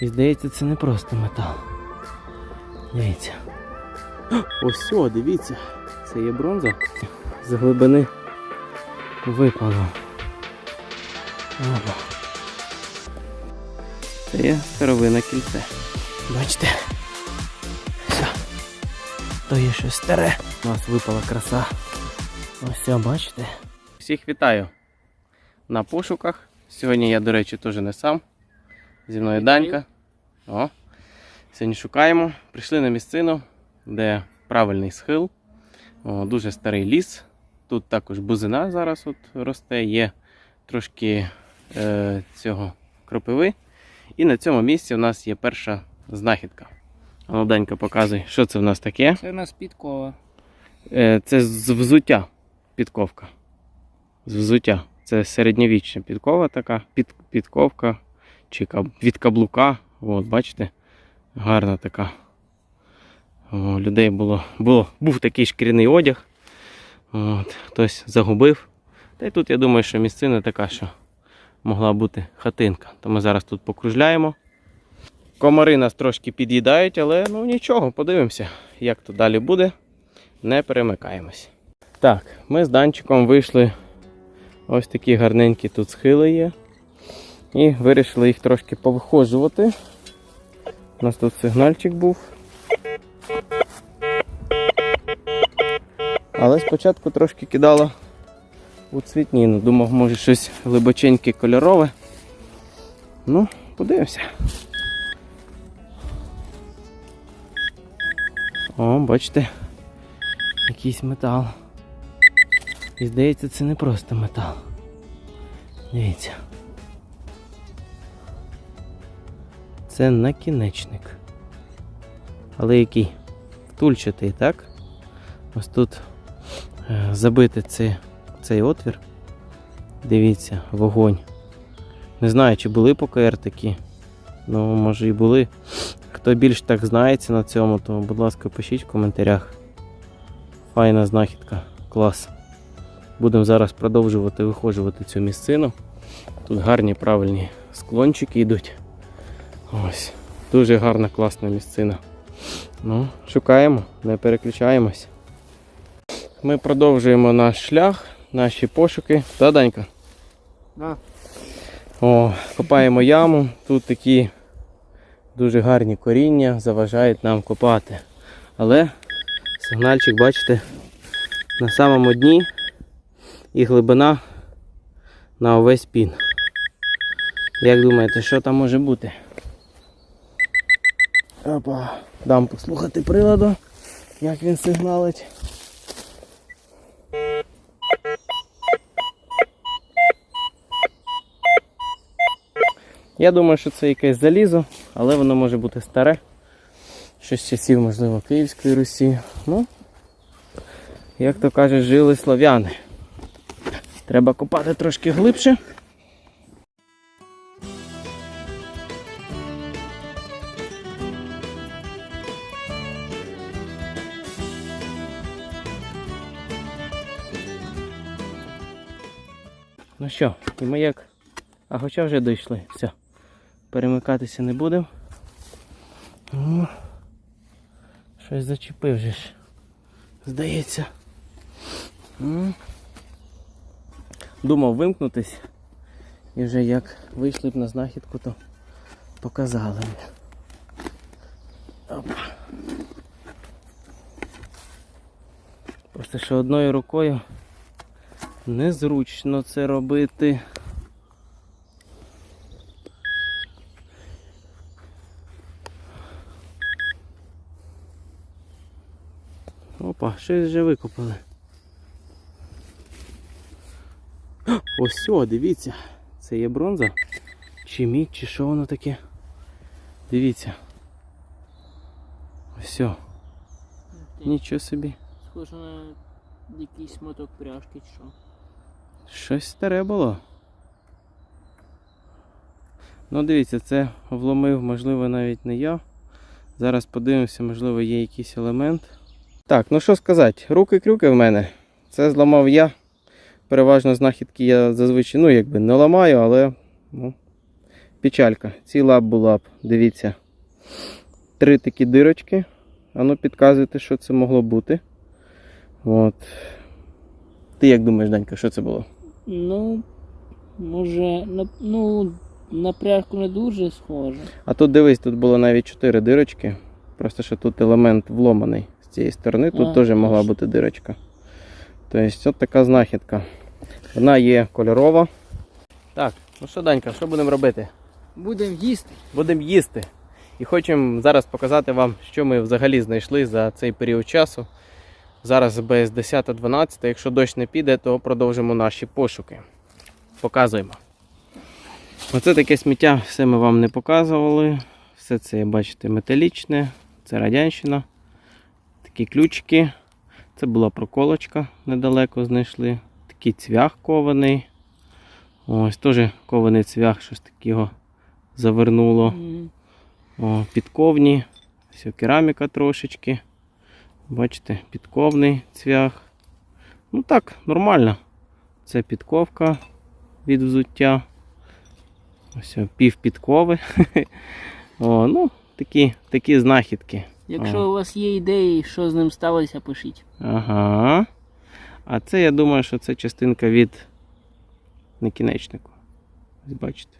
І здається, це не просто метал. Дивіться. Ось, о, дивіться. Це є бронза. З глибини випало. Опа. Це є старовина кільце. Бачите? Все. То є щось старе. У нас випала краса. Ось все, бачите? Всіх вітаю на пошуках. Сьогодні я, до речі, теж не сам. Зі мною Данька. О. Сьогодні шукаємо. Прийшли на місцину, де правильний схил. О, дуже старий ліс. Тут також бузина зараз от росте, є трошки е, цього кропиви. І на цьому місці у нас є перша знахідка. А ну, Данька показуй, що це в нас таке. Це у нас підкова. Е, Це з взуття підковка. З взуття. Це середньовічна підкова така, під, підковка чи від каблука. От, бачите? Гарна така. О, людей було, було, був такий шкіряний одяг. От, хтось загубив. Та й тут я думаю, що місцина така, що могла бути хатинка. То ми зараз тут покружляємо. Комари нас трошки під'їдають, але ну нічого, подивимося, як то далі буде не перемикаємось. Так, ми з Данчиком вийшли. Ось такі гарненькі тут схили є. І вирішили їх трошки повихожувати. У нас тут сигнальчик був. Але спочатку трошки кидало у цвітніну. Думав, може щось глибоченьке кольорове. Ну, подивимося. О, бачите, якийсь метал. І здається, це не просто метал. Дивіться. Це накінечник. Але який? Втульчатий, так? Ось тут е, забити цей, цей отвір. Дивіться, вогонь. Не знаю, чи були ПКР такі. Ну, може і були. Хто більш так знається на цьому, то, будь ласка, пишіть в коментарях. Файна знахідка. Клас. Будемо зараз продовжувати виходжувати цю місцину. Тут гарні правильні склончики йдуть. Ось. Дуже гарна, класна місцина. Ну, шукаємо, не переключаємось. Ми продовжуємо наш шлях, наші пошуки. Та, Данька? Да. О, копаємо яму. Тут такі дуже гарні коріння заважають нам копати. Але сигнальчик, бачите, на самому дні і глибина на увесь пін. Як думаєте, що там може бути? Опа, дам послухати приладу, як він сигналить. Я думаю, що це якесь залізо, але воно може бути старе. Щось часів, можливо, Київської Русі. Ну, як то кажуть, жили слов'яни. Треба копати трошки глибше. Ну що, і ми як а хоча вже дійшли. Все. Перемикатися не будемо. Щось зачепив же ж. Здається. Думав вимкнутись. І вже як вийшли б на знахідку, то показали. Опа. Просто що одною рукою незручно це робити. Опа, щось вже викопали. Ось, о, дивіться. Це є бронза. Чи мідь, чи що воно таке? Дивіться. Ось. Нічого собі. Схоже на якийсь моток пряжки чи що. Щось старе було. Ну, дивіться, це вломив, можливо, навіть не я. Зараз подивимося, можливо, є якийсь елемент. Так, ну що сказати, руки-крюки в мене. Це зламав я. Переважно знахідки я зазвичай, ну, якби не ламаю, але ну, печалька. Ціла б була б, дивіться. Три такі дирочки. А ну підказуйте, що це могло бути. От. Ти як думаєш, Данька, що це було? Ну, може, на, ну, на пряжку не дуже схоже. А тут дивись, тут було навіть чотири дирочки. Просто що тут елемент вломаний з цієї сторони, тут А, теж могла точно. бути дирочка. Тобто, от така знахідка. Вона є кольорова. Так, ну що, Данька, що будемо робити? Будемо їсти. Будемо їсти. І хочемо зараз показати вам, що ми взагалі знайшли за цей період часу. Зараз без 10.12. Якщо дощ не піде, то продовжимо наші пошуки. Показуємо. Оце таке сміття, все ми вам не показували. Все це, бачите, металічне, це радянщина. Такі ключики. Це була проколочка, недалеко знайшли. Такий цвях кований. Ось теж кований цвях, щось такого завернуло. О, підковні, все, кераміка трошечки. Бачите, підковний цвях. Ну так, нормально. Це підковка від взуття. Ось о, пів підкови. О, ну, такі, такі знахідки. Якщо Ага. у вас є ідеї, що з ним сталося, пишіть. Ага. А це я думаю, що це частинка від накінечнику. Ось бачите.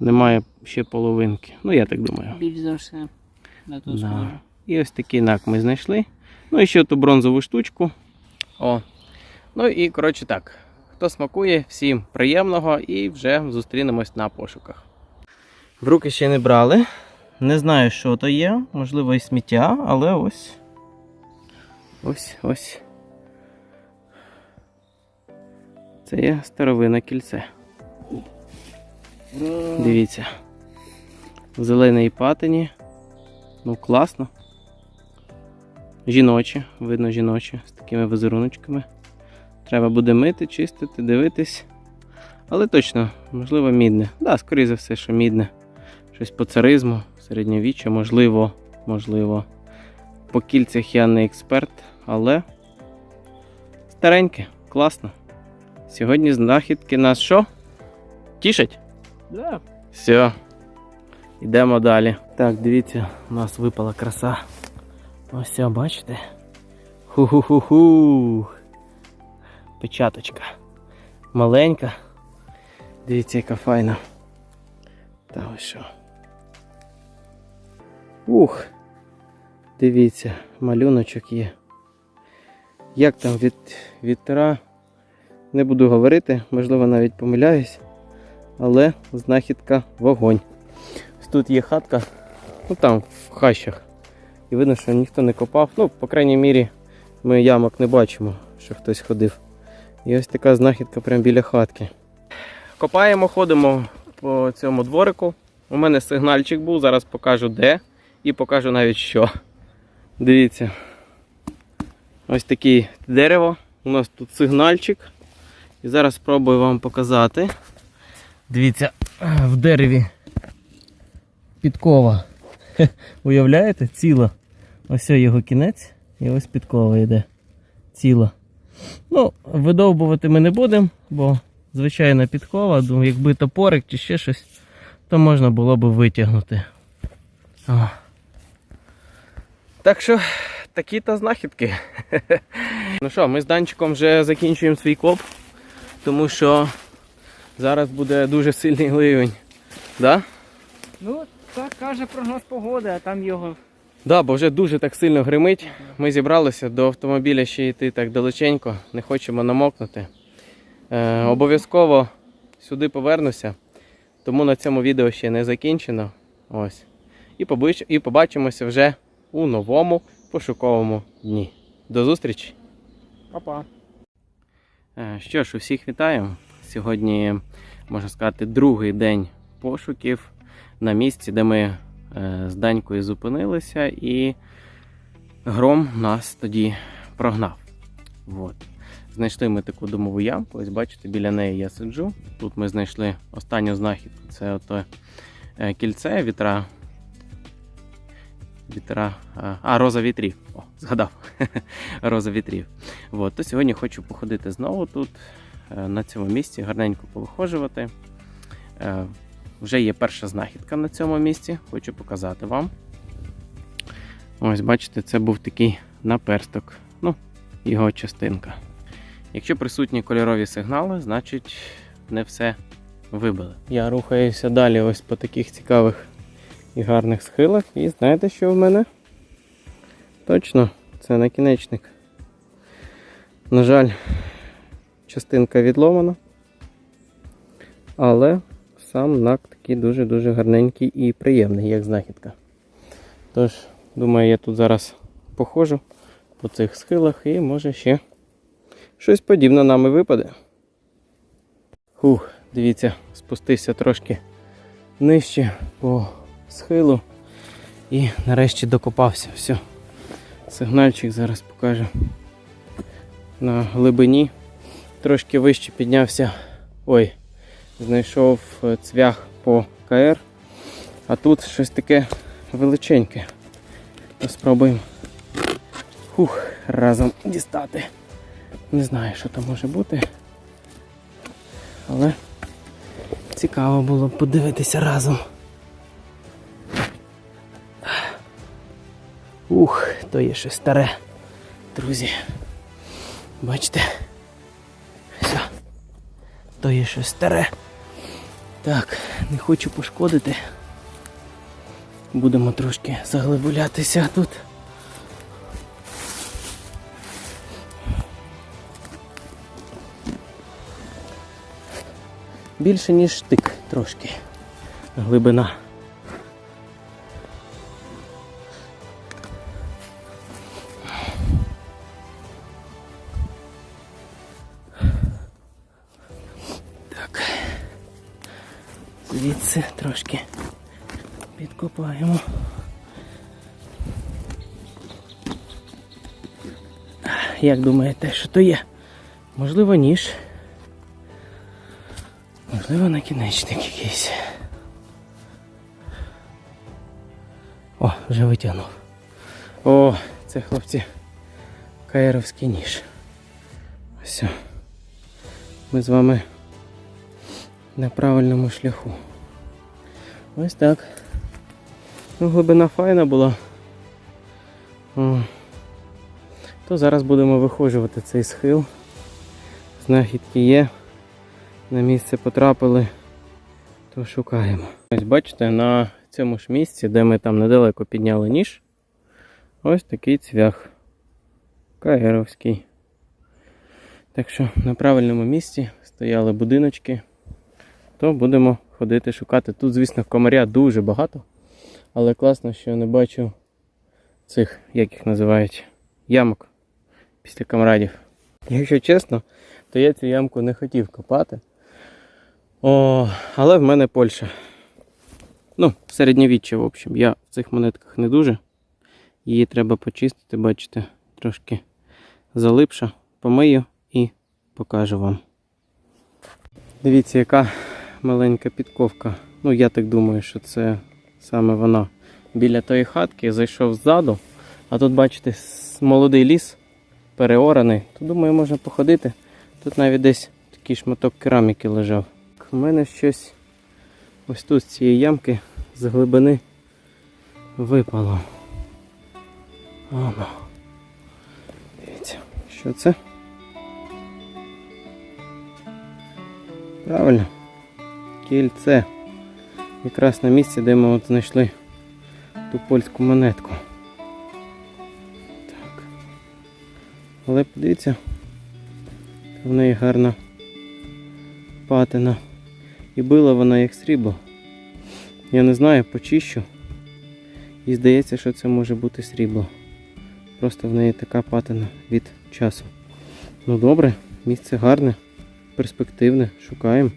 Немає ще половинки. Ну, я так думаю. Більш за все. На то Да. І ось такий нак ми знайшли. Ну і ще ту бронзову штучку. О. Ну і коротше так. Хто смакує, всім приємного і вже зустрінемось на пошуках. В руки ще не брали. Не знаю, що то є. Можливо, і сміття, але ось. Ось ось. Це є старовинне кільце. Дивіться. В зеленій патині. Ну, класно. Жіночі, видно жіночі, з такими візеруночками. Треба буде мити, чистити, дивитись. Але точно, можливо, мідне. Так, да, скоріше за все, що мідне. Щось по царизму, середньовіччя, можливо, можливо. По кільцях я не експерт, але стареньке, класно. Сьогодні знахідки нас що? Тішать? Да. Все. Йдемо далі. Так, дивіться, у нас випала краса. Ось бачите? Ху-ху-ху-ху. Печаточка. Маленька. Дивіться, яка файна. Та ось що. Ух. Дивіться, малюночок є. Як там від вітра? Не буду говорити, можливо, навіть помиляюсь але знахідка вогонь. Тут є хатка, ну там в хащах. І видно, що ніхто не копав. Ну, по крайній мірі, ми ямок не бачимо, що хтось ходив. І ось така знахідка прямо біля хатки. Копаємо, ходимо по цьому дворику. У мене сигнальчик був, зараз покажу де і покажу навіть що. Дивіться. Ось таке дерево. У нас тут сигнальчик. І зараз спробую вам показати. Дивіться, в дереві підкова. Уявляєте? Ціла. Ось його кінець і ось підкова йде. Ціла. Ну, видовбувати ми не будемо, бо звичайна підкова, думаю, якби топорик чи ще щось, то можна було б витягнути. О. Так що, такі-то знахідки. ну що, ми з Данчиком вже закінчуємо свій коп, тому що Зараз буде дуже сильний ливень. Да? Ну, так каже прогноз погоди, а там його. Да, бо вже дуже так сильно гримить. Ми зібралися до автомобіля ще йти так далеченько, не хочемо намокнути. Е, обов'язково сюди повернуся, тому на цьому відео ще не закінчено. Ось. І, побач- і побачимося вже у новому пошуковому дні. До зустрічі! Папа. Е, Що ж, усіх вітаю. Сьогодні, можна сказати, другий день пошуків на місці, де ми з Данькою зупинилися, і гром нас тоді прогнав. От. Знайшли ми таку домову ямку. Ось бачите, біля неї я сиджу. Тут ми знайшли останню знахідку. Це ото е, кільце вітра. Вітра. а, роза вітрів. О, згадав. роза вітрів. От, то сьогодні хочу походити знову тут, е, на цьому місці, гарненько повиходжувати. Вже є перша знахідка на цьому місці. Хочу показати вам. Ось, бачите, це був такий наперсток. Ну, його частинка. Якщо присутні кольорові сигнали, значить не все вибили. Я рухаюся далі ось по таких цікавих і гарних схилах. І знаєте, що в мене? Точно, це накінечник. На жаль, частинка відломана. Але сам нак такий дуже-дуже гарненький і приємний, як знахідка. Тож, думаю, я тут зараз походжу по цих схилах і може ще щось подібне нам і випаде. Хух, дивіться, спустився трошки нижче по схилу і нарешті докопався. Все. Сигнальчик зараз покажу. На глибині. Трошки вище піднявся. Ой, знайшов е, цвях по КР. А тут щось таке величеньке. Спробуємо Хух, разом дістати. Не знаю, що там може бути. Але цікаво було подивитися разом. Ух, то є щось старе, друзі. Бачите? Все. То є щось старе. Так, не хочу пошкодити. Будемо трошки заглибулятися тут. Більше, ніж штик трошки. Глибина. Звідси трошки підкопаємо. Як думаєте, що то є? Можливо, ніж. Можливо, накінечник якийсь. О, вже витягнув. О, це хлопці каєровський ніж. Все. Ми з вами на правильному шляху. Ось так. Ну, глибина файна була. О. То зараз будемо виходжувати цей схил. Знахідки є. На місце потрапили, то шукаємо. Ось бачите, на цьому ж місці, де ми там недалеко підняли ніж, ось такий цвях. Каєровський. Так що на правильному місці стояли будиночки, то будемо ходити шукати. Тут, звісно, комаря дуже багато, але класно, що не бачу цих, як їх називають, ямок після камрадів. Якщо чесно, то я цю ямку не хотів копати. О, але в мене Польща. Ну, середньовіччя, в общем. Я в цих монетках не дуже. Її треба почистити, бачите, трошки залипша. Помию і покажу вам. Дивіться, яка маленька підковка. Ну, я так думаю, що це саме вона. Біля тої хатки зайшов ззаду, а тут, бачите, молодий ліс переораний. Тут, думаю, можна походити. Тут навіть десь такий шматок кераміки лежав. У мене щось ось тут з цієї ямки з глибини випало. Оно. Дивіться, що це? Правильно. Кільце. Якраз на місці, де ми от знайшли ту польську монетку. Так. Але подивіться, в неї гарна патина. І била вона як срібло. Я не знаю, почищу. І здається, що це може бути срібло. Просто в неї така патина від часу. Ну добре, місце гарне, перспективне, шукаємо.